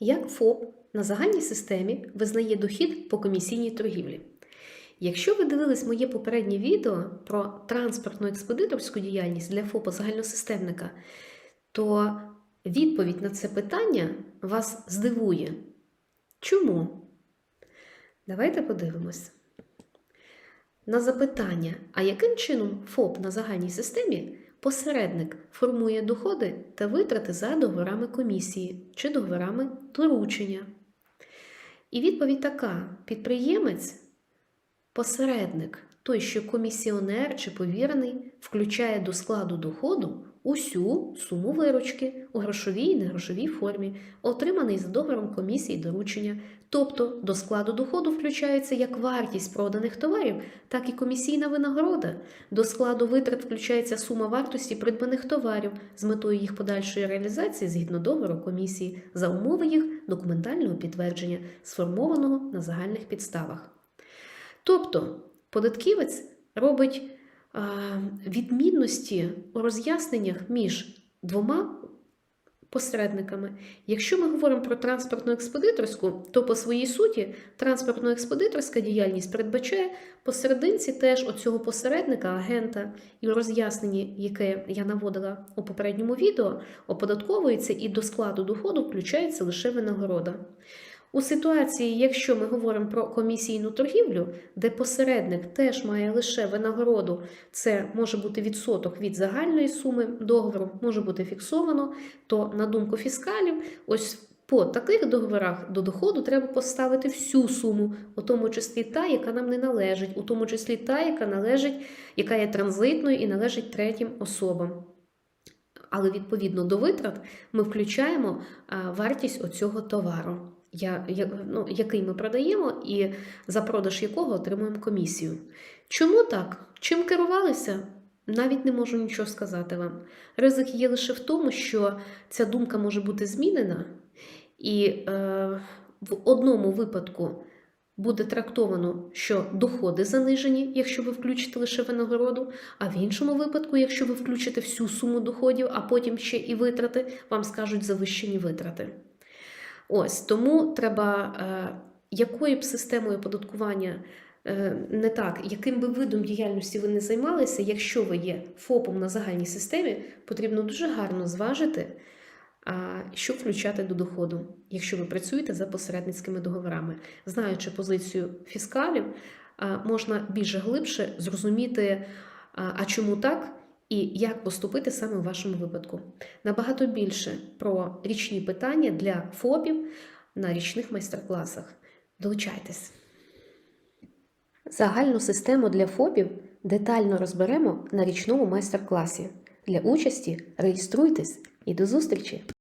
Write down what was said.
Як ФОП на загальній системі визнає дохід по комісійній торгівлі? Якщо ви дивились моє попереднє відео про транспортну експедиторську діяльність для ФОПа загальносистемника, то відповідь на це питання вас здивує. Чому? Давайте подивимось. На запитання, а яким чином ФОП на загальній системі посередник формує доходи та витрати за договорами комісії чи договорами доручення? І відповідь така: підприємець, посередник, той, що комісіонер чи повірений, включає до складу доходу усю суму виручки у грошовій і негрошовій формі, отриманий за договором комісії доручення. Тобто до складу доходу включається як вартість проданих товарів, так і комісійна винагорода. До складу витрат включається сума вартості придбаних товарів з метою їх подальшої реалізації згідно договору комісії за умови їх документального підтвердження, сформованого на загальних підставах. Тобто податківець робить відмінності у роз'ясненнях між двома посередниками. Якщо ми говоримо про транспортну експедиторську, то по своїй суті транспортно-експедиторська діяльність передбачає посерединці теж оцього посередника, агента, і у роз'ясненні, яке я наводила у попередньому відео, оподатковується і до складу доходу включається лише винагорода. У ситуації, якщо ми говоримо про комісійну торгівлю, де посередник теж має лише винагороду, це може бути відсоток від загальної суми договору, може бути фіксовано, то на думку фіскалів, ось по таких договорах до доходу треба поставити всю суму, у тому числі та, яка нам не належить, у тому числі та, яка належить, яка є транзитною і належить третім особам. Але відповідно до витрат ми включаємо вартість оцього товару я, я, ну, який ми продаємо, і за продаж якого отримуємо комісію. Чому так? Чим керувалися? Навіть не можу нічого сказати вам. Ризик є лише в тому, що ця думка може бути змінена, і е, в одному випадку буде трактовано, що доходи занижені, якщо ви включите лише винагороду, а в іншому випадку, якщо ви включите всю суму доходів, а потім ще і витрати, вам скажуть завищені витрати. Ось тому треба, е, якою б системою оподаткування е, не так, яким би видом діяльності ви не займалися, якщо ви є ФОПом на загальній системі, потрібно дуже гарно зважити, що включати до доходу, якщо ви працюєте за посередницькими договорами. Знаючи позицію фіскалів, можна більш глибше зрозуміти, а чому так. І як поступити саме в вашому випадку. Набагато більше про річні питання для ФОПів на річних майстер-класах. Долучайтесь. Загальну систему для ФОПів детально розберемо на річному майстер-класі. Для участі реєструйтесь і до зустрічі!